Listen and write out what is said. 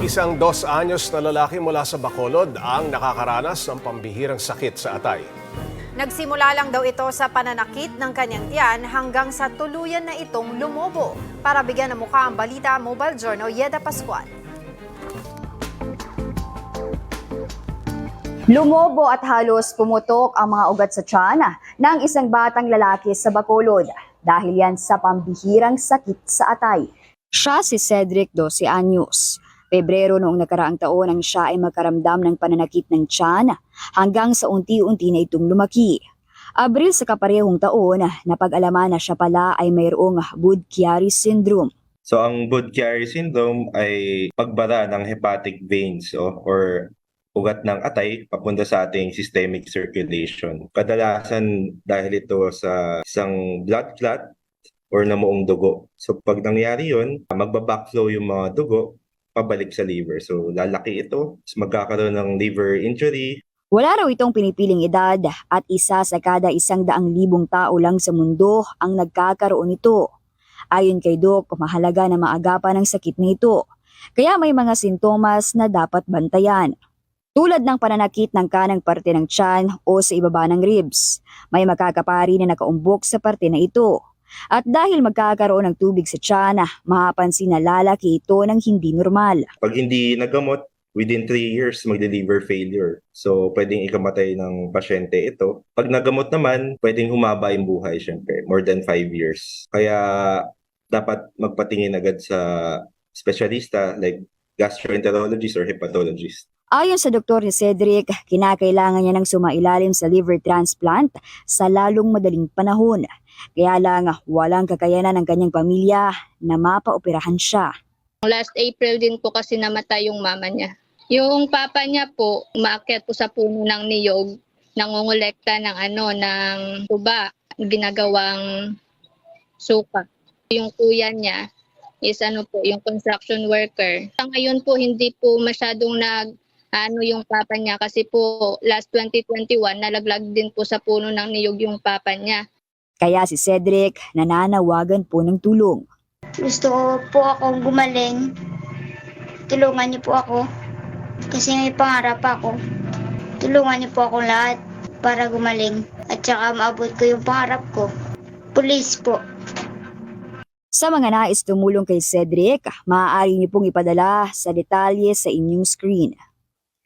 Isang dos anyos na lalaki mula sa Bacolod ang nakakaranas ng pambihirang sakit sa atay. Nagsimula lang daw ito sa pananakit ng kanyang tiyan hanggang sa tuluyan na itong lumobo. Para bigyan ng mukha ang balita, Mobile Journal Yeda Pascual. Lumobo at halos pumutok ang mga ugat sa tiyan ng isang batang lalaki sa Bacolod dahil yan sa pambihirang sakit sa atay. Siya si Cedric 12 anyos. Pebrero noong nakaraang taon ang siya ay magkaramdam ng pananakit ng tiyan hanggang sa unti-unti na itong lumaki. Abril sa kaparehong taon, napag-alaman na siya pala ay mayroong Budd-Chiari syndrome. So ang Budd-Chiari syndrome ay pagbara ng hepatic veins o or ugat ng atay papunta sa ating systemic circulation. Kadalasan dahil ito sa isang blood clot or namuong dugo. So pag nangyari yun, magbabackflow yung mga dugo pabalik sa liver. So lalaki ito, magkakaroon ng liver injury, Wala raw itong pinipiling edad at isa sa kada isang daang libong tao lang sa mundo ang nagkakaroon nito. Ayon kay Doc, mahalaga na maagapan ang sakit nito. Kaya may mga sintomas na dapat bantayan. Tulad ng pananakit ng kanang parte ng tiyan o sa ibaba ng ribs. May makakapari na nakaumbok sa parte na ito. At dahil magkakaroon ng tubig sa tiyan, mapapansin na lalaki ito ng hindi normal. Pag hindi nagamot, within 3 years, magde-liver failure. So, pwedeng ikamatay ng pasyente ito. Pag nagamot naman, pwedeng humaba yung buhay, syempre. More than 5 years. Kaya, dapat magpatingin agad sa specialista like gastroenterologist or hepatologist. Ayon sa ni Cedric, kinakailangan niya ng sumailalim sa liver transplant sa lalong madaling panahon. Kaya lang walang kakayanan ng kanyang pamilya na mapaoperahan siya. Last April din po kasi namatay yung mama niya. Yung papa niya po, umaakyat po sa puno ng niyog, nangongolekta ng ano, ng tuba, ginagawang suka. Yung kuya niya is ano po, yung construction worker. Sa ngayon po, hindi po masyadong nag ano yung papa niya kasi po last 2021 nalaglag din po sa puno ng niyog yung papa niya. Kaya si Cedric nananawagan po ng tulong. Gusto ko po akong gumaling. Tulungan niyo po ako. Kasi may pangarap ako. Tulungan niyo po ako lahat para gumaling. At saka maabot ko yung pangarap ko. Police po. Sa mga nais tumulong kay Cedric, maaari niyo pong ipadala sa detalye sa inyong screen.